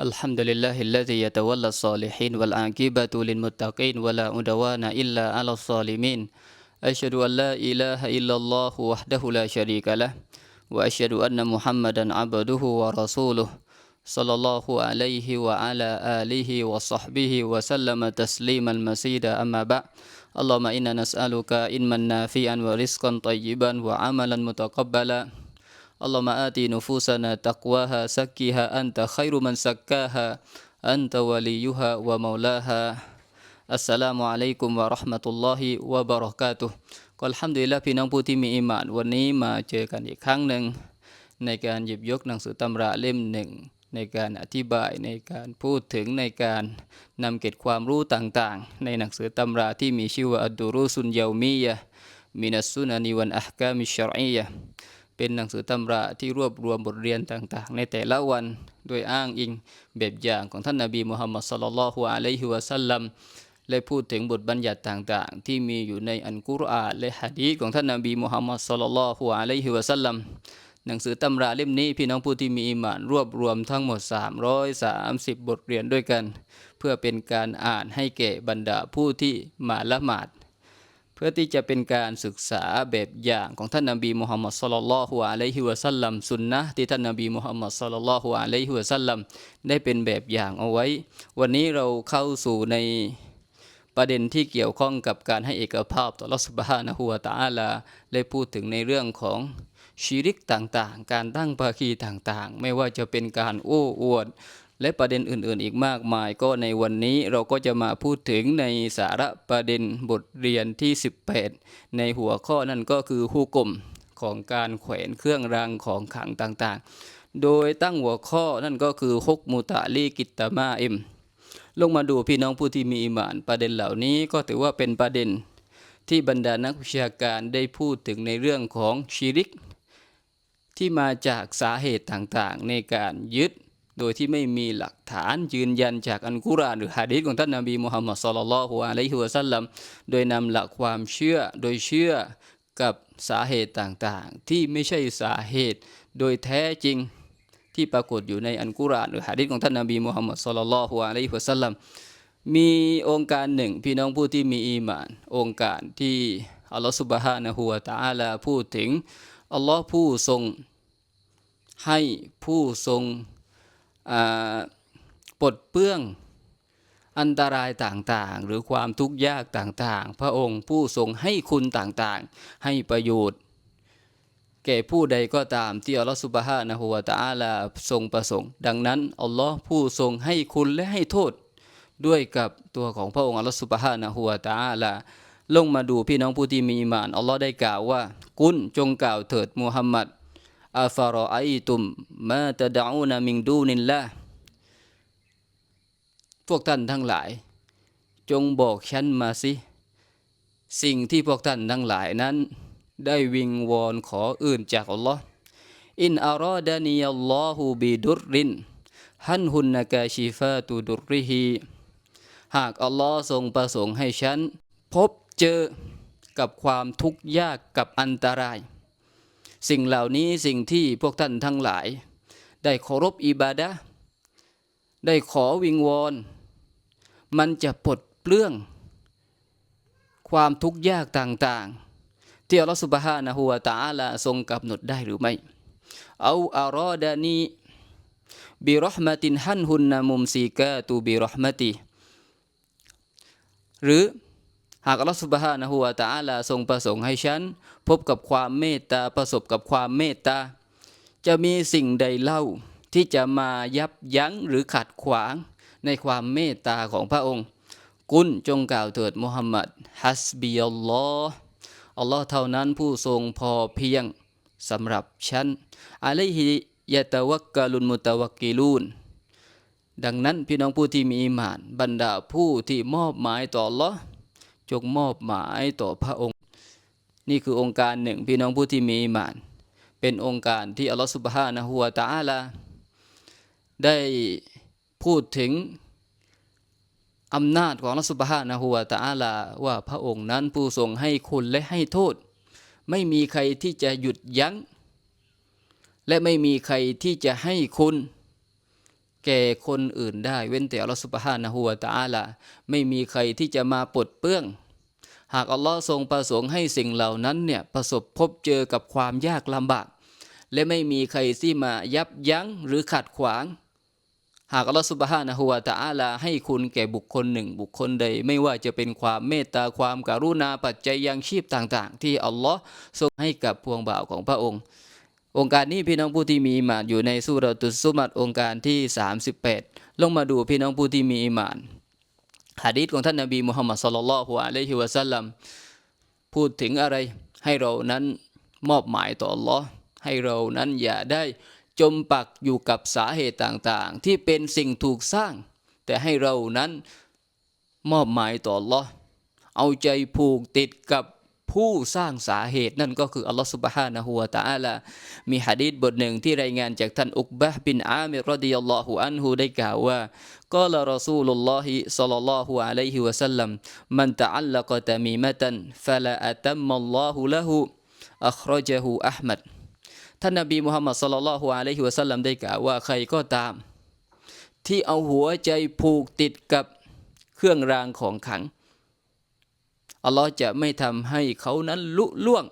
الحمد لله الذي يتولى الصالحين والعاقبة للمتقين ولا عدوان إلا على الظالمين أشهد أن لا إله إلا الله وحده لا شريك له وأشهد أن محمدا عبده ورسوله صلى الله عليه وعلى آله وصحبه وسلم تسليما مزيدا أما بعد اللهم إنا نسألك علما نافعا ورزقا طيبا وعملا متقبلا اللهم آت نفوسنا تقواها زكها أنت خير من زكاها أنت وليها ومولاها السلام عليكم ورحمة الله وبركاته ก็อัลฮัมดุลิลละห์พี่น้องผู้ที่มีอิมานวันนี้มาเจอกันอีกครั้งหนึ่ง ในการหยิบยกหนังสือตำราเล่มหนึ่ง ในการอธิบายในการพูดถึงในการนำเก็บความรู้ต่างๆ ในหนังสือตำราที่มีชื่อว่าอัดดูรุสุนยามียะมินัสซุนานิวันอัฮกามิชชรอียะ เป็นหนังสือตำราที่รวบรวมบทเรียนต่างๆ ในแต่ละวันโดยอ้างอิงแบบอย่างของท่านนบีมุฮัมมัดศ็อลลัลฮุอะลัยฮิวะสัลลัมและพูดถึงบทบัญญัติต่างๆ ที่มีอยู่ในอันกุรอานและฮะดีของท่านนบีมุฮัมมัดศ็อลลัลฮุอะลัยฮิวะสัลลัมหนังสือตำราเล่มนี้พี่น้องผู้ที่มีอิมานรวบรวมทั้งหมด 330 บทเรียนด้วยกัน เพื่อเป็นการอ่านให้แก่บรรดาผู้ที่มาละหมาด พื่อที่จะเป็นการศึกษาแบบอย่างของท่านนบีมุฮัมมัดศ็อลลัลฮุอะลัยฮิวะสัลลัมสุนนะที่ท่านนบีมุฮัมมัดศ็อลลัลฮุอะลัยฮิวะสัลลัมได้เป็นแบบอย่างเอาไว้ วันนี้เราเข้าสู่ในประเด็นที่เกี่ยวข้องกับการให้เอกภาพต่อรัสุบานะฮูวะตาลาได้พูดถึงในเรื่องของชีริกต่างๆ การตั้งภาคีต่างๆ ไม่ว่าจะเป็นการโอ้อวด และประเด็นอื่นๆ อีกมากมายก็ในวันนี้เราก็จะมาพูดถึงในสาระประเด็นบทเรียนที่ 18 ในหัวข้อนั่นก็คือฮูกลมของการแขวนเครื่องรางของขลังต่างๆ โดยตั้งหัวข้อนั่นก็คือฮกมุตะลีกิตตมาอ็มลงมาดูพี่น้องผู้ที่มีอิมานประเด็นเหล่านี้ก็ถือว่าเป็นประเด็น ที่บรรดานักวิชาการได้พูดถึงในเรื่องของชีริก ที่มาจากสาเหตุต่างๆ ในการยึด โดยที่ไม่มีหลักฐานยืนยันจากอันกุรอานหรือฮะดีษของท่านนบีมุฮัมมัดศ็อลลัลลอฮุอะลัยฮิวะสัลลัมโดยนำหลักความเชื่อโดยเชื่อกับสาเหตุต่างๆ ที่ไม่ใช่สาเหตุโดยแท้จริงที่ปรากฏอยู่ในอันกุรอานหรือฮะดีษของท่านนบีมุฮัมมัดศ็อลลัลลอฮุอะลัยฮิวะสัลลัมมีองค์การหนึ่งพี่น้องผู้ที่มีอีมาน องค์การที่อัลลอฮฺสุบฮานะฮูวะตะอาลาพูดถึงอัลลอฮ์ผู้ทรงให้ผู้ทรง ปลดเปื้องอันตรายต่างๆ หรือความทุกข์ยากต่างๆ พระองค์ผู้ทรงให้คุณต่างๆ ให้ประโยชน์ แก่ผู้ใดก็ตามที่อัลลอฮฺสุบฮานะฮูวะตะอาลาทรงประสงค์ ดังนั้นอัลลอฮ์ผู้ทรงให้คุณและให้โทษ ด้วยกับตัวของพระองค์อัลลอฮฺสุบฮานะฮูวะตะอาลาลงมาดูพี่น้องผู้ที่มีอิมานอัลลอฮ์ได้กล่าวว่า กุนจงกล่าวเถิดมุฮัมมัด อาฟารอไอตุมมาตะดะอูนามิงดูนินละพวกท่านทั้งหลาย จงบอกฉันมาสิ สิ่งที่พวกท่านทั้งหลายนั้น ได้วิงวอนขออื่นจากอัลลอฮ์อินอารอดานีอัลลอฮูบิดุรรินฮันฮุนนกาชิฟาตุดุริฮีหากอัลลอฮ์ทรงประสงค์ให้ฉัน พบเจอกับความทุกข์ยากกับอันตราย สิ่งเหล่านี้สิ่งที่พวกท่านทั้งหลาย ได้เคารพอิบาดะได้ขอวิงวอน มันจะปลดเปลื้อง ความทุกข์ยากต่างๆ ที่อัลลอฮฺสุบฮานะฮูวะตะอาลาทรงกำหนดได้หรือไม่เอาอารอดานีบิรหมตินฮันฮุนนามุมซีกาตูบิรหมติ หรือ หากอัลลอฮฺสุบฮานะฮูวะตะอาลาทรงประสงค์ให้ฉัน พบกับความเมตตาประสบกับความเมตตา จะมีสิ่งใดเล่าที่จะมายับยั้งหรือขัดขวางในความเมตตาของพระองค์ กุนจงกล่าวเถิดมุฮัมมัดฮัสบิยัลลอฮ์อัลลอฮ์เท่านั้นผู้ทรงพอเพียงสำหรับฉันอะลัยฮิยะตะวักกะลุนมุตะวักกิลูนดังนั้นพี่น้องผู้ที่มีอิมาน บรรดาผู้ที่มอบหมายต่ออัลลอฮ์ จงมอบหมายต่อพระองค์ นี่คือองค์การหนึ่งพี่น้องผู้ที่มีมาน เป็นองค์การที่อัลลอฮฺสุบฮานะฮูวะตะอาลาได้พูดถึงอำนาจของรัสุบฮานะฮูวะตะอาลาว่าพระองค์นั้นผู้ทรงให้คุณและให้โทษ ไม่มีใครที่จะหยุดยัง้ง และไม่มีใครที่จะให้คุณ แก่คนอื่นได้ เว้นแต่อัลลอฮฺสุบฮานะฮูวะตะอาลาไม่มีใครที่จะมาปลดเปื้อง หากอัลลอฮ์ทรงประสงค์ให้สิ่งเหล่านั้นเนี่ยประสบพบเจอกับความยากลำบาก และไม่มีใครที่มายับยั้งหรือขัดขวาง หากอัลลอฮฺสุบฮานะฮูวะตะอาลาให้คุณแก่บุคคลหนึ่ง บุคคลใด ไม่ว่าจะเป็นความเมตตาความการุณาปัจจัยยังชีพต่าง ๆ ที่อัลลอฮ์ทรงให้กับพวงบ่าวของพระองค์ องค์การนี้พี่น้องผู้ที่มีอิมานอยู่ในสุรตุสุมัดองค์การที่ 38 ลงมาดูพี่น้องผู้ที่มีอิมานหะดีษของท่านนบีมุฮัมมัดสุลลัลฮุอะลัยฮิวะสัลลัมพูดถึงอะไรให้เรานั้นมอบหมายต่ออัลลอฮ์ให้เรานั้นอย่าได้จมปักอยู่กับสาเหตุต่างๆ ที่เป็นสิ่งถูกสร้าง แต่ให้เรานั้นมอบหมายต่ออัลลอฮ์เอาใจผูกติดกับ ผู้สร้างสาเหตุนั่นก็คืออัลลอฮฺสุบฮานะฮูวะตะอาลามีหะดีษบทหนึ่งที่รายงานจากท่านอุกบะห์บินอามิรดิยัลลอฮุอันฮูได้กล่าวว่ากล่รอซูลุลลอฮิสัลลัลลอฮุอะลัยฮิวะสัลลัมมันตะอัลลักตะมีมะตันฟะลาอัตัมมัลลอฮุละฮูอัครจฮูอัห์มัดท่านนบีมุฮัมมัดสัลลัลลอฮุอะลัยฮิวะสัลลัมได้กล่าวว่าใครก็ตาม ที่เอาหัวใจผูกติดกับเครื่องรางของขัง อัลลอฮ์จะไม่ทำให้เขานั้นลุล่วง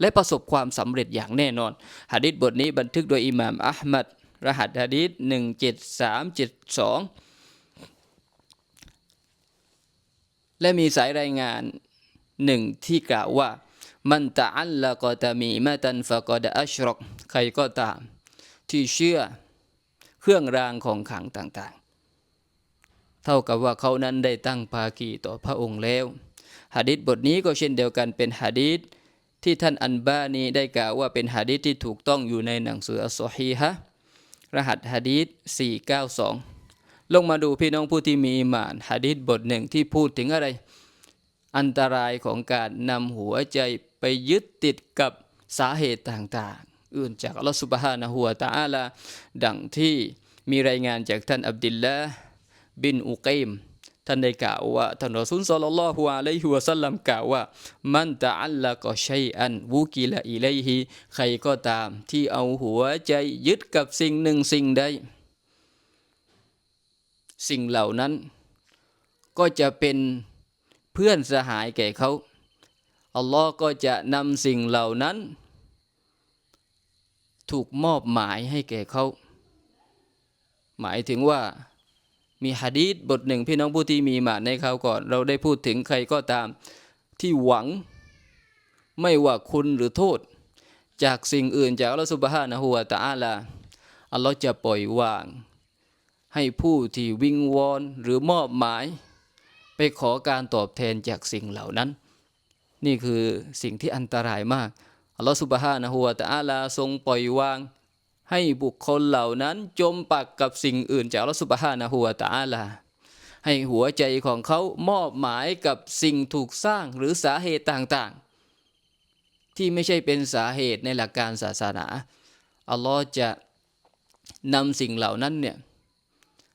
และประสบความสำเร็จอย่างแน่นอนหะดีษบทนี้บันทึกโดยอิหม่ามอัลมัดรหัสหะดีษหนึ่งเจ็ดสามเจ็ดสองและมีสายรายงานหนึ่งที่กล่าวว่า มันตะอัลละกอตามีมาตันฟะกอดอัชรอกใครก็ตาม ที่เชื่อเครื่องรางของขลังต่างๆ เท่ากับว่าเขานั้นได้ตั้งภากีต่อพระองค์แล้ว หะดิษบทนี้ก็เช่นเดียวกันเป็นหะดีษที่ท่านอันบานีได้กล่าวว่าเป็นหะดีษที่ถูกต้องอยู่ในหนังสืออัสซอฮีฮะรหัสหะดีษ492 ลงมาดูพี่น้องผู้ที่มีอิมานหะดีษบทหนึ่งที่พูดถึงอะไร อันตรายของการนำหัวใจไปยึดติดกับสาเหตุต่างๆ อื่นจากอัลลอฮฺสุบฮานะฮูวตะอาลาดังที่มีรายงานจากท่านอับดิลละบินอุกัยม ท่านได้กล่าวว่าท่านรอซูลสัลลัลลอฮุอะลัยฮิวะสัลลัมกล่าวว่า มันตะอัลละกอชัยอันวุกิละอิเลฮิใครก็ตามที่เอาหัวใจยึดกับสิ่งหนึ่งสิ่งใดสิ่งเหล่านั้น ก็จะเป็นเพื่อนสหายแก่เขาอัลลอฮ์ก็จะนำสิ่งเหล่านั้น ถูกมอบหมายให้แก่เขาหมายถึงว่า มีฮะดีษบทหนึ่งพี่น้องผู้ที่มีมาในคราวก่อน เราได้พูดถึงใครก็ตามที่หวังไม่ว่าคุณหรือโทษ จากสิ่งอื่นจากอัลลอฮฺสุบฮานะฮูวะตะอาลาอัลลอฮฺจะปล่อยวาง ให้ผู้ที่วิงวอนหรือมอบหมาย ไปขอการตอบแทนจากสิ่งเหล่านั้น นี่คือสิ่งที่อันตรายมากอัลลอฮฺสุบฮานะฮูวะตะอาลาทรงปล่อยวาง ให้บุคคลเหล่านั้นจมปักกับสิ่งอื่นจากรัสุบฮานะหัวตาลาให้หัวใจของเขามอบหมายกับสิ่งถูกสร้างหรือสาเหตุต่างๆ ที่ไม่ใช่เป็นสาเหตุในหลักการศาสนาอัลลอฮ์จะนำสิ่งเหล่านั้นเนี่ย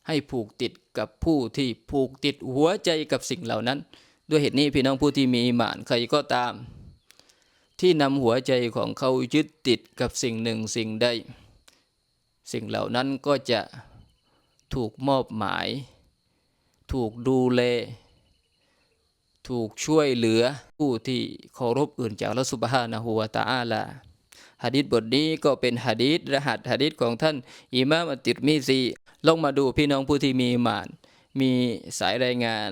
ให้ผูกติดกับผู้ที่ผูกติดหัวใจกับสิ่งเหล่านั้น ด้วยเหตุนี้พี่น้องผู้ที่มีอิมานใครก็ตาม ที่นำหัวใจของเขายึดติดกับสิ่งหนึ่งสิ่งใด สิ่งเหล่านั้นก็จะถูกมอบหมาย ถูกดูแล ถูกช่วยเหลือผู้ที่เคารพอื่นจากละสุบฮานะฮูวาตาอาลาฮะดิษบทนี้ก็เป็นฮะดิษรหัสฮะดิษของท่านอิมามอติรมีซีลงมาดูพี่น้องผู้ที่มีมาน มีสายรายงาน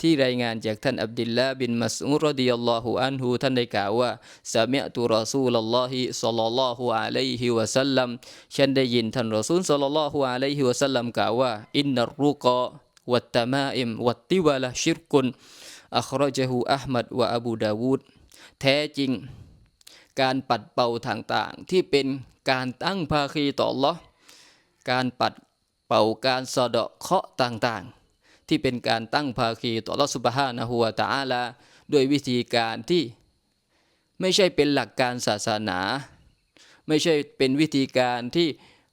ที่รายงานจากท่านอับดุลลาบินมัสอุรดิยัลลอฮุอันฮูท่านได้กล่าวว่าสามีตุรอซูลลอฮิสัลลัลลอฮุอะลัยฮิวะสัลลัมฉันได้ยินท่านรอซูลสัลลัลลอฮุอะลัยฮิวะสัลลัมกล่าวว่าอินนัรรุกะวัตตมาอิมวัตติวะละชิรกุนอัครจฮูอัลมัดวะอบูดาวูดแท้จริง การปัดเป่าต่างๆ ที่เป็นการตั้งภาคีต่อ Allah การปัดเป่าการสะเดาะเคาะต่างๆ ที่เป็นการตั้งภาคีต่อรัสุบฮานะฮัวตาอาลาด้วยวิธีการที่ไม่ใช่เป็นหลักการศาสนา ไม่ใช่เป็นวิธีการที่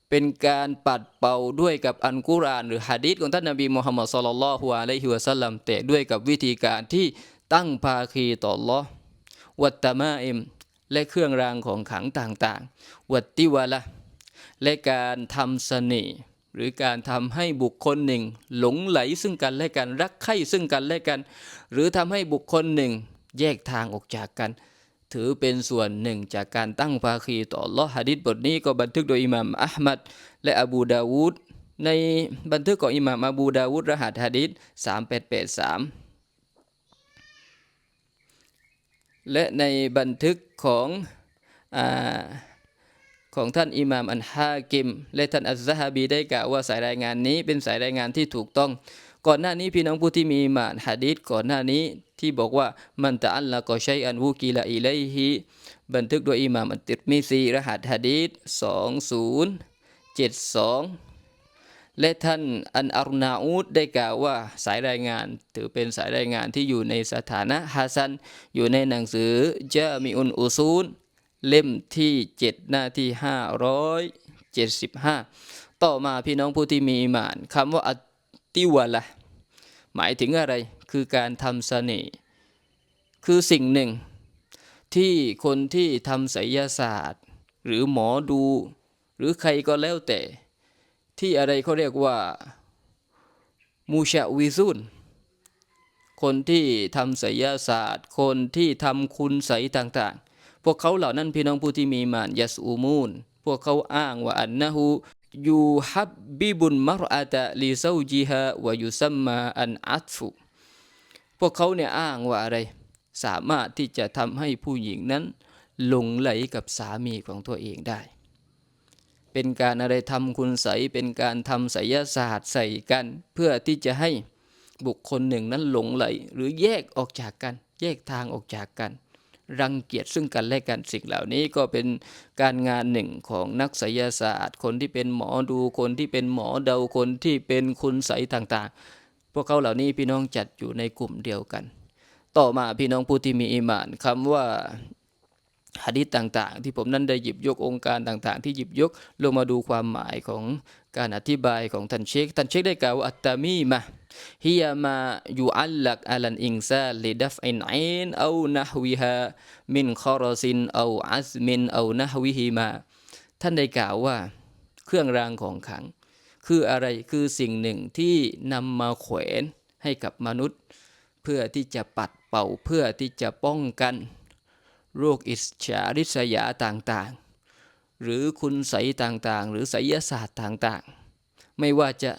เป็นการปัดเป่าด้วยกับอันกุรานหรือฮะดีษของท่านนบีมุฮัมมัดสุลลัลฮุอะลัยฮิวะสัลลัมแต่ด้วยกับวิธีการที่ตั้งภาคีต่อลอวัตตมาอิมและเครื่องรางของขังต่างๆ วัตติวะละและการทำเสน่ห์ หรือการทำให้บุคคลหนึ่ง หลงไหลซึ่งกันและกัน รักใคร่ซึ่งกันและกัน หรือทำให้บุคคลหนึ่ง แยกทางออกจากกัน ถือเป็นส่วนหนึ่งจากการตั้งภาคีต่อลอฮะดิษบทนี้ก็บันทึกโดยอิหม่ามอัลมัดและอบูดาวูดในบันทึกของอิหม่ามอบูดาวูดรหัสฮะดิษ3883 และในบันทึกของอ ของท่านอิหม่ามอันฮากิม และท่านอัลซะฮาบีได้กล่าวว่าสายรายงานนี้เป็นสายรายงานที่ถูกต้อง ก่อนหน้านี้พี่น้องผู้ที่มีอิมานฮะดีษก่อนหน้านี้ที่บอกว่ามันตะอัลละกอชัยอันวูกีละอิเลฮิบันทึกโดยอิหม่ามอันติดมีซีรหัสฮะดีษ2072และท่านอันอารุนาอูดได้กล่าวว่าสายรายงาน ถือเป็นสายรายงานที่อยู่ในสถานะฮัสันอยู่ในหนังสือเจามิอุนอุซูล เล่มที่ 7 หน้าที่ 575 ต่อมาพี่น้องผู้ที่มีอิมานคำว่าอัติวะละหมายถึงอะไรคือการทำเสน่ห์คือสิ่งหนึ่ง ที่คนที่ทำไสยศาสตร์ หรือหมอดู หรือใครก็แล้วแต่ ที่อะไรเขาเรียกว่ามูชาวิซุนคนที่ทำศิลศาสตร์ คนที่ทำคุณใสต่างๆ พวกเขาเหล่านั้นพี่น้องผู้ที่มีมานยัสอูมูนพวกเขาอ้างว่าอันนะฮูยูฮับบิบุนมารอาตะลิซาจิฮะวายุซัมมาอันอัตฟุพวกเขาเนี่ยอ้างว่าอะไร สามารถที่จะทำให้ผู้หญิงนั้นหลงไหลกับสามีของตัวเองได้ เป็นการอะไรทำคุณใสเป็นการทำไสยศาสตร์ใส่กัน เพื่อที่จะให้บุคคลหนึ่งนั้นหลงไหล หรือแยกออกจากกัน แยกทางออกจากกัน รังเกียจซึ่งกันและกันสิ่งเหล่านี้ก็เป็นการงานหนึ่งของนักไสยศาสตร์ คนที่เป็นหมอดูคนที่เป็นหมอเดาคนที่เป็นคุณใสต่างๆ พวกเขาเหล่านี้พี่น้องจัดอยู่ในกลุ่มเดียวกัน ต่อมาพี่น้องผู้ที่มีอิมานคำว่า ฮะดิษต่างๆ ที่ผมนั้นได้หยิบยกองค์การต่างๆ ที่หยิบยกลงมาดูความหมายของการอธิบายของท่านเชคท่านเชคได้กล่าวว่าอัตตามีมะฮิยามายูอัลลักอัลันอิงซาลิดัฟอินอินเอานะฮวิฮามินคอรซินเอาอัซมินเอานะฮวิฮิมาท่านได้กล่าวว่าเครื่องรางของขัง คืออะไรคือสิ่งหนึ่งที่นำมาแขวนให้กับมนุษย์ เพื่อที่จะปัดเป่าเพื่อที่จะป้องกัน โรคอิจฉาริษยาต่างๆ หรือคุณใสต่างๆ หรือไสยศาสตร์ต่างๆ ไม่ว่าจะ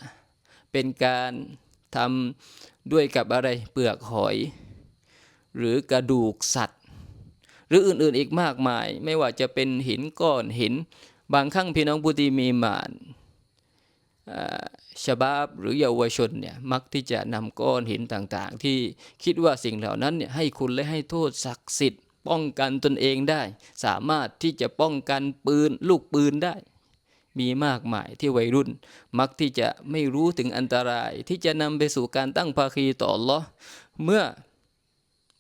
เป็นการทำด้วยกับอะไรเปลือกหอย หรือกระดูกสัตว์ หรืออื่นๆอีกมากมาย ไม่ว่าจะเป็นหินก้อนหิน บางครั้งพี่น้องผู้ที่มีมานชบาบหรือเยาวชนเนี่ยมักที่จะนำก้อนหินต่างๆ ที่คิดว่าสิ่งเหล่านั้นเนี่ยให้คุณและให้โทษศักดิ์สิทธิ์ ป้องกันตนเองได้ สามารถที่จะป้องกันปืนลูกปืนได้ มีมากมายที่วัยรุ่น มักที่จะไม่รู้ถึงอันตรายที่จะนำไปสู่การตั้งภาคีต่อลอเมื่อ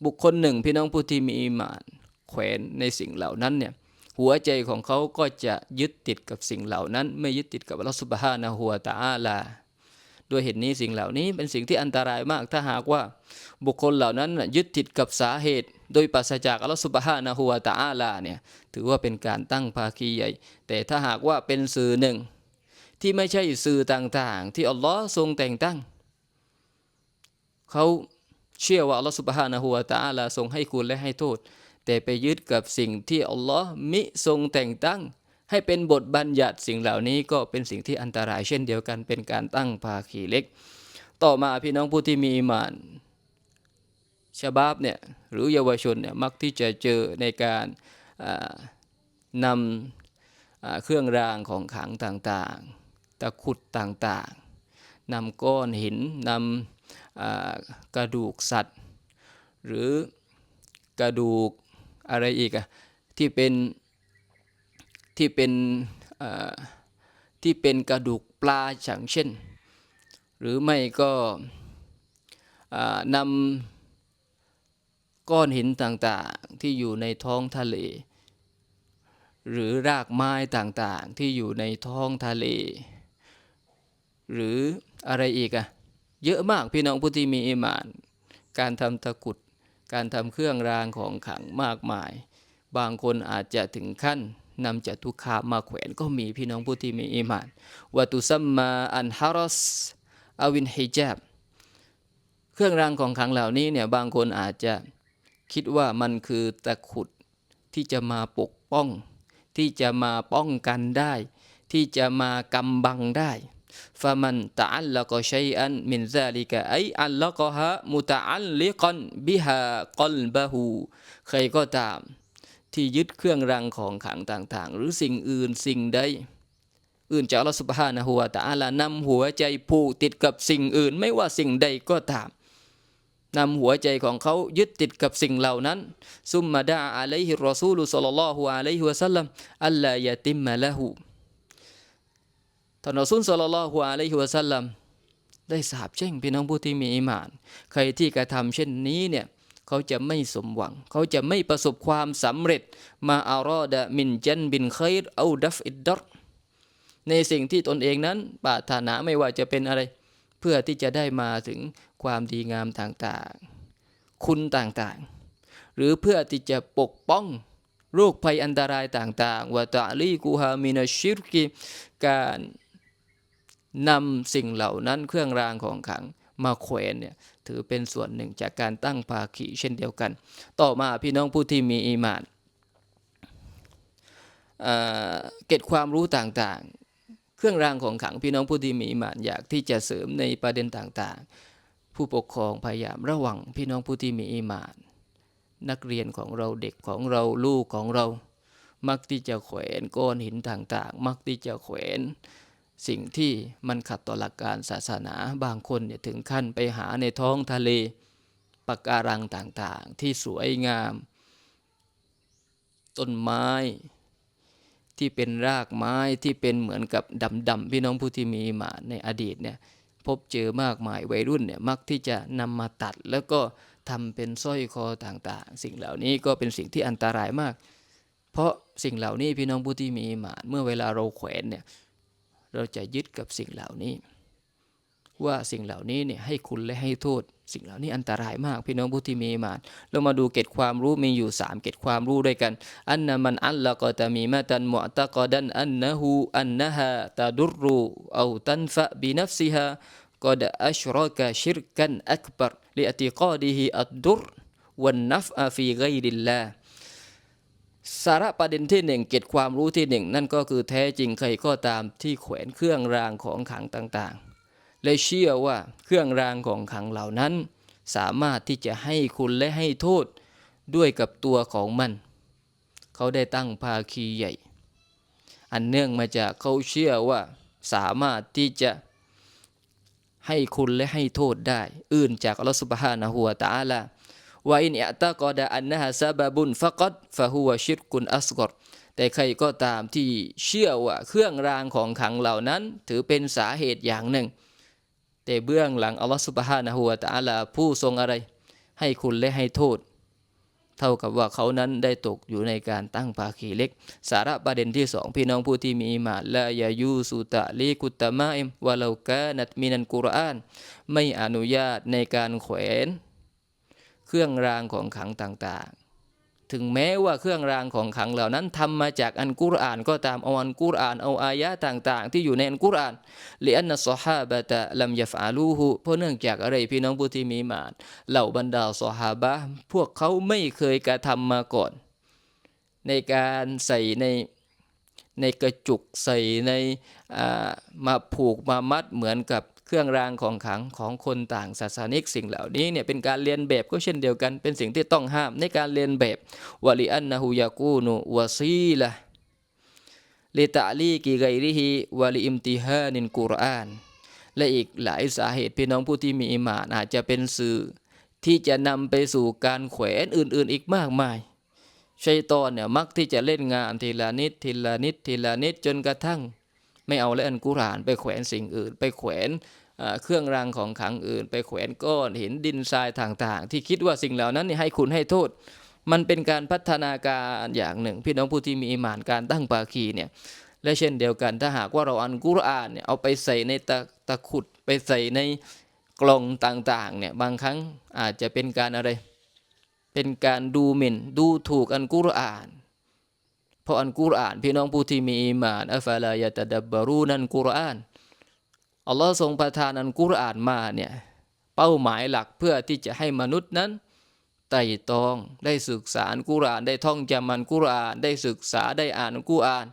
บุคคลหนึ่งพี่น้องผู้ที่มีอิมานแขวนในสิ่งเหล่านั้นเนี่ยหัวใจของเขาก็จะยึดติดกับสิ่งเหล่านั้น ไม่ยึดติดกับอัลลอฮฺสุบฮานะฮัวตาอาลาด้วยเหตุนี้สิ่งเหล่านี้เป็นสิ่งที่อันตรายมากถ้าหากว่าบุคคลเหล่านั้นยึดติดกับสาเหตุ โดยปราศจากอัลลอฮฺสุบฮานะฮูวาตาอาลาเนี่ยถือว่าเป็นการตั้งภาคีใหญ่ แต่ถ้าหากว่าเป็นสื่อหนึ่ง ที่ไม่ใช่สื่อต่างๆ ที่อัลลอฮ์ทรงแต่งตั้ง เขาเชื่อว่าอัลลอฮฺสุบฮานะฮูวาตาอาลาทรงให้คุณและให้โทษ แต่ไปยึดกับสิ่งที่อัลลอฮ์มิทรงแต่งตั้ง ให้เป็นบทบัญญัติสิ่งเหล่านี้ก็เป็นสิ่งที่อันตรายเช่นเดียวกันเป็นการตั้งภาคีเล็ก ต่อมาพี่น้องผู้ที่มีมาน ชาบาบเนี่ยหรือเยาวชนเนี่ยมักที่จะเจอในการนำเครื่องรางของขังต่างๆ ตะขุดต่างๆนำก้อนหินนำกระดูกสัตว์ หรือกระดูกอะไรอีกอะที่เป็นที่เป็นที่เป็นกระดูกปลาอย่างเช่น หรือไม่ก็นำ ก้อนหินต่างๆที่อยู่ในท้องทะเล หรือรากไม้ต่างๆที่อยู่ในท้องทะเล หรืออะไรอีกอะเยอะมากพี่น้องผู้ที่มีอิมาน การทำตะกุด การทำเครื่องรางของขังมากมาย บางคนอาจจะถึงขั้นนำจัตุคามมาแขวนก็มีพี่น้องผู้ที่มีอีหมานวะตุซัมมาอันฮารอสอวินฮิญาบเครื่องรางของขลังเหล่านี้เนี่ยบางคนอาจจะ คิดว่ามันคือตะขุดที่จะมาปกป้อง ที่จะมาป้องกันได้ ที่จะมากำบังได้ฟามันตะอัลละกชัยอันมินซาลิกะไออัลละกฮะมุตะอัลลิกันบิฮากลบะฮูใครก็ตาม ที่ยึดเครื่องรางของขลังต่าง ๆ หรือสิ่งอื่นสิ่งใดอื่นจากอัลลอฮฺสุบฮานะฮูวะตะอาลานำหัวใจผูกติดกับสิ่งอื่น ไม่ว่าสิ่งใดก็ตาม นำหัวใจของเขายึดติดกับสิ่งเหล่านั้น ซุมมาดาอะลัยฮิรอซูลุสลลัลลอฮุอะลัยฮิวะสัลลัมอัลลายะติมมะละหูท่านรอซูลสลลัลลอฮุอะลัยฮิวะสัลลัมได้สาบแช่งพี่น้องผู้ที่มีอิมาน ใครที่กระทำเช่นนี้เนี่ยเขาจะไม่สมหวัง เขาจะไม่ประสบความสำเร็จมาอารอดะมินจันบินไครเอาดัฟอิดดอรในสิ่งที่ตนเองนั้นปรารถนาไม่ว่าจะเป็นอะไร เพื่อที่จะได้มาถึง ความดีงามต่างๆ คุณต่างๆ หรือเพื่อที่จะปกป้องโรคภัยอันตรายต่างๆวะตะลีกูฮามินาชิรกิการนำสิ่งเหล่านั้นเครื่องรางของขลังมาแขวนเนี่ยถือเป็นส่วนหนึ่งจากการตั้งภาคีเช่นเดียวกัน ต่อมาพี่น้องผู้ที่มีอีมานเก็บความรู้ต่างๆ เครื่องรางของขลังพี่น้องผู้ที่มีอีมานอยากที่จะเสริมในประเด็นต่างๆ ผู้ปกครองพยายามระวังพี่น้องผู้ที่มีอีมานนักเรียนของเราเด็กของเราลูกของเรา มักที่จะแขวนก้อนหินต่างๆ มักที่จะแขวนสิ่งที่มันขัดต่อหลักการศาสนาบางคนเนี่ยถึงขั้นไปหาในท้องทะเลปะการังต่างๆ ที่สวยงาม ต้นไม้ที่เป็นรากไม้ที่เป็นเหมือนกับดำๆพี่น้องผู้ที่มีมาในอดีตเนี่ย พบเจอมากมายวัยรุ่นเนี่ยมักที่จะนำมาตัด แล้วก็ทำเป็นสร้อยคอต่างๆ สิ่งเหล่านี้ก็เป็นสิ่งที่อันตรายมาก เพราะสิ่งเหล่านี้พี่น้องผู้ที่มีมาเมื่อเวลาเราแขวนเนี่ยเราจะยึดกับสิ่งเหล่านี้ ว่าสิ่งเหล่านี้เนี่ยให้คุณและให้โทษ สิ่งเหล่านี้อันตรายมากพี่น้องผู้ที่มีมาเรามาดูเกตความรู้มีอยู่ 3 เกตความรู้ด้วยกัน อันนั้นมันอัลละกตมีมาตันมุตะกดันอันนะฮูอันนะฮะตาดุรูเอาตันฟะบินัฟซิฮะกดอัชรกะชิรกันอักบัรลิอติกาดิฮิอัดดุรวันนัฟอาฟีไกดิลลาสาระประเด็นที่หนึ่งเก็บความรู้ที่หนึ่งนั่นก็คือแท้จริงใครก็ตามที่แขวนเครื่องรางของขังต่างๆ และเชื่อว่าเครื่องรางของขังเหล่านั้น สามารถที่จะให้คุณและให้โทษด้วยกับตัวของมัน เขาได้ตั้งภาคีใหญ่ อันเนื่องมาจากเขาเชื่อว่าสามารถที่จะให้คุณและให้โทษได้ อื่นจากอัลลอฮฺสุบฮานะฮูวะตาลาว่าอินอิตะกอดะอันนะฮะซาบะบุนฟักดฟะฮูวชิรกุนอัสกอรแต่ใครก็ตามที่เชื่อว่าเครื่องรางของขังเหล่านั้น ถือเป็นสาเหตุอย่างหนึ่ง แต่เบื้องหลังอัลลอฮฺสุบฮานะฮูวะตะอาลาผู้ทรงอะไร ให้คุณและให้โทษ เท่ากับว่าเขานั้นได้ตกอยู่ในการตั้งภาคีเล็ก สาระประเด็นที่สองพี่น้องผู้ที่มีมาละยายูสุตะลีกุตตะมาอิมวะลากานัตมินันกุรอาน ไม่อนุญาตในการแขวน เครื่องรางของขังต่างๆ ถึงแม้ว่าเครื่องรางของขังเหล่านั้นทำมาจากอันกุรอานก็ตามเอาอันกุรอานเอาอายะต่างๆ ที่อยู่ในอันกุรอานเลียนนัสฮาบะตะลัมยฟาลูฮูเพราะเนื่องจากอะไรพี่น้องผู้ที่มีมานเหล่าบรรดาสฮาบะพวกเขาไม่เคยกระทำมาก่อน ในการใส่ในในกระจุกใส่ในมาผูกมามัดเหมือนกับ เครื่องรางของขังของคนต่างศาสนิก สิ่งเหล่านี้เนี่ยเป็นการเรียนแบบก็เช่นเดียวกัน เป็นสิ่งที่ต้องห้ามในการเรียนแบบวลีอันนะฮูยากูนุวาซีละลิตาลีกีไกริฮีวลีอิมติฮานินกุรอาน และอีกหลายสาเหตุพี่น้องผู้ที่มีอิมานอาจจะเป็นสื่อที่จะนำไปสู่การแขวนอื่น ๆ อีกมากมายชัยตอนเนี่ยมักที่จะเล่นงานทีละนิดทีละนิดทีละนิดจนกระทั่ง ไม่เอาและอันกุรานไปแขวนสิ่งอื่น ไปแขวนเครื่องรางของขังอื่น ไปแขวนก้อนหินดินทรายต่างๆ ที่คิดว่าสิ่งเหล่านั้นให้คุณให้โทษ มันเป็นการพัฒนาการอย่างหนึ่ง พี่น้องผู้ที่มีอิมานการตั้งปาคีเนี่ยและเช่นเดียวกันถ้าหากว่าเราอันกุรอานเนี่ยเอาไปใส่ในตะตะขุดไปใส่ในกล่องต่างๆเนี่ยบางครั้งอาจจะเป็นการอะไร เป็นการดูหมิ่นดูถูกอันกุรอาน เพราะอันกุรอาน พี่น้องผู้ที่มีอีมานอัฟลายะตะดับบรูนันกุรอานอัลลอฮ์ทรงประทานอันกุรอานมาเนี่ยเป้าหมายหลักเพื่อที่จะให้มนุษย์นั้นไต่ตองได้ศึกษาอันกุรอาน ได้ท่องจำอันกุรอาน ได้ศึกษาได้อ่านอันกุรอาน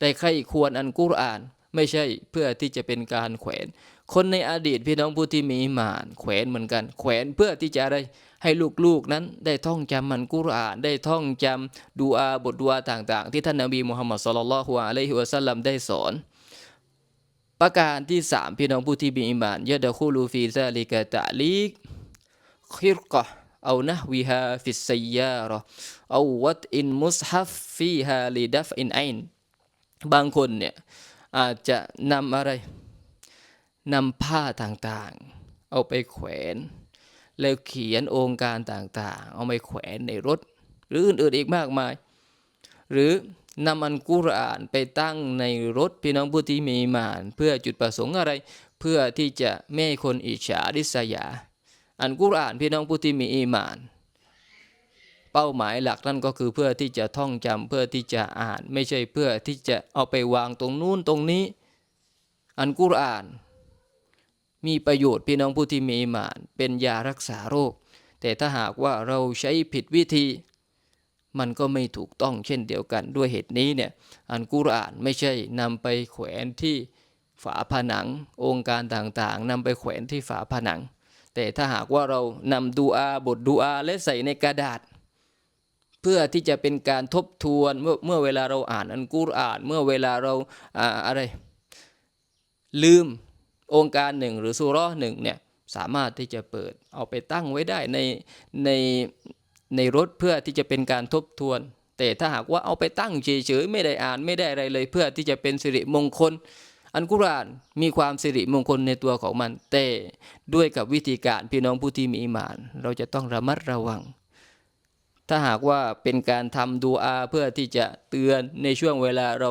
ได้ใครควรอันกุรอาน ไม่ใช่เพื่อที่จะเป็นการแขวน คนในอดีตพี่น้องผู้ที่มีอีหมานแขวนเหมือนกัน แขวนเพื่อที่จะได้ ให้ลูกๆนั้นได้ท่องจำมันกุรอาน ได้ท่องจำดูอาบทดูอาต่างๆ ที่ท่านนบีมุฮัมมัดสุลลัลฮุอะลัยฮิวะสัลลัมได้สอน ประการที่สามพี่น้องผู้ที่มีอิมานยะดะคูลูฟีซาลิกะตะลีกคิรกะเอานะวิฮาฟิสซัยยาระเอาวัดอินมุสฮัฟฟีฮาลิดัฟอินไอนบางคนเนี่ยอาจจะนำอะไรนำผ้าต่างๆ เอาไปแขวน แล้วเขียนองค์การต่างๆ เอาไปแขวนในรถ หรืออื่นๆอีกมากมาย หรือนำอันกุรอานไปตั้งในรถพี่น้องผู้ที่มีมาน เพื่อจุดประสงค์อะไร เพื่อที่จะไม่ให้คนอิจฉาริษยา อันกุรอานพี่น้องผู้ที่มีอีมาน เป้าหมายหลักนั่นก็คือเพื่อที่จะท่องจำเพื่อที่จะอ่าน ไม่ใช่เพื่อที่จะเอาไปวางตรงนู้นตรงนี้ อันกุรอาน มีประโยชน์พี่น้องผู้ที่มีอิมานเป็นยารักษาโรค แต่ถ้าหากว่าเราใช้ผิดวิธี มันก็ไม่ถูกต้องเช่นเดียวกันด้วยเหตุนี้เนี่ยอันกุรอานไม่ใช่นำไปแขวนที่ฝาผนัง องค์การต่างๆนำไปแขวนที่ฝาผนัง แต่ถ้าหากว่าเรานำดูอาบทดูอาและใส่ในกระดาษ เพื่อที่จะเป็นการทบทวนเมื่อเมื่อเวลาเราอ่านอันกุรอาน เมื่อเวลาเราอ่าอะไร ลืม องค์การหนึ่งหรือสุร้อหนึ่งเนี่ยสามารถที่จะเปิดเอาไปตั้งไว้ได้ในในในรถเพื่อที่จะเป็นการทบทวน แต่ถ้าหากว่าเอาไปตั้งเฉยๆไม่ได้อ่านไม่ได้อะไรเลย เพื่อที่จะเป็นสิริมงคล อันกุรานมีความสิริมงคลในตัวของมัน แต่ด้วยกับวิธีการพี่น้องผู้ที่มีอิมาน เราจะต้องระมัดระวัง ถ้าหากว่าเป็นการทำดูอาเพื่อที่จะเตือนในช่วงเวลาเรา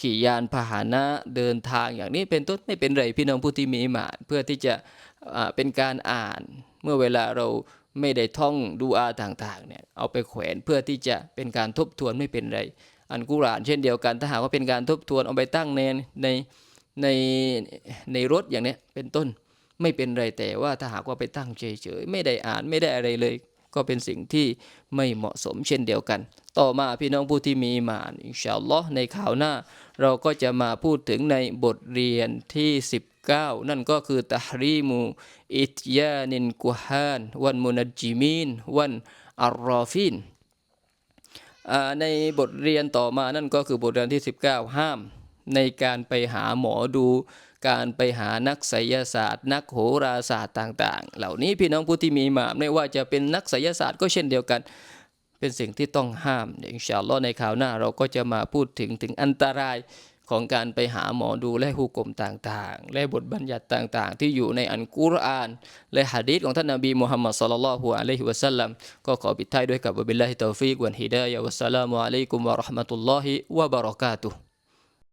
ขี่ยานพาหนะเดินทางอย่างนี้เป็นต้นไม่เป็นไรพี่น้องผู้ที่มีมานเพื่อที่จะเป็นการอ่านเมื่อเวลาเราไม่ได้ท่องดูอาต่างๆเนี่ยเอาไปแขวนเพื่อที่จะเป็นการทบทวนไม่เป็นไร อันกุรานเช่นเดียวกัน ถ้าหากว่าเป็นการทบทวนเอาไปตั้งในในในในรถอย่างนี้เป็นต้นไม่เป็นไรแต่ว่าถ้าหากว่าไปตั้งเฉยๆไม่ได้อ่านไม่ได้อะไรเลย ก็เป็นสิ่งที่ไม่เหมาะสมเช่นเดียวกัน ต่อมาพี่น้องผู้ที่มีมานอินชาอัลลอฮ์ในข่าวหน้า เราก็จะมาพูดถึงในบทเรียนที่ 19 นั่นก็คือตะรีมูอิตยานินกุฮานวันมุนจิมีนวันอัลรอฟินในบทเรียนต่อมานั่นก็คือบทเรียนที่ 19 ห้าม ในการไปหาหมอดู การไปหานักไสยศาสตร์ นักโหราศาสตร์ต่าง ๆ เหล่านี้พี่น้องผู้ที่มีหมาไม่ว่าจะเป็นนักไสยศาสตร์ก็เช่นเดียวกัน เป็นสิ่งที่ต้องห้ามอินชาอัลลอฮ์ในข่าวหน้าเราก็จะมาพูดถึงถึงอันตรายของการไปหาหมอดูและฮุกกลมต่างๆ และบทบัญญัติต่างๆ ที่อยู่ในอันกุรอาน และฮะดีษของท่านนบีมุฮัมมัดสุลลัลลอฮุอะลัยฮิวะสัลลัมก็ขอปิดท้ายด้วยกับบิลลาฮิตอฟิกวันฮิดายะวัสสลามุอะลัยกุมวะราะห์มะตุลลอฮิวะบะเราะกาตุฮ์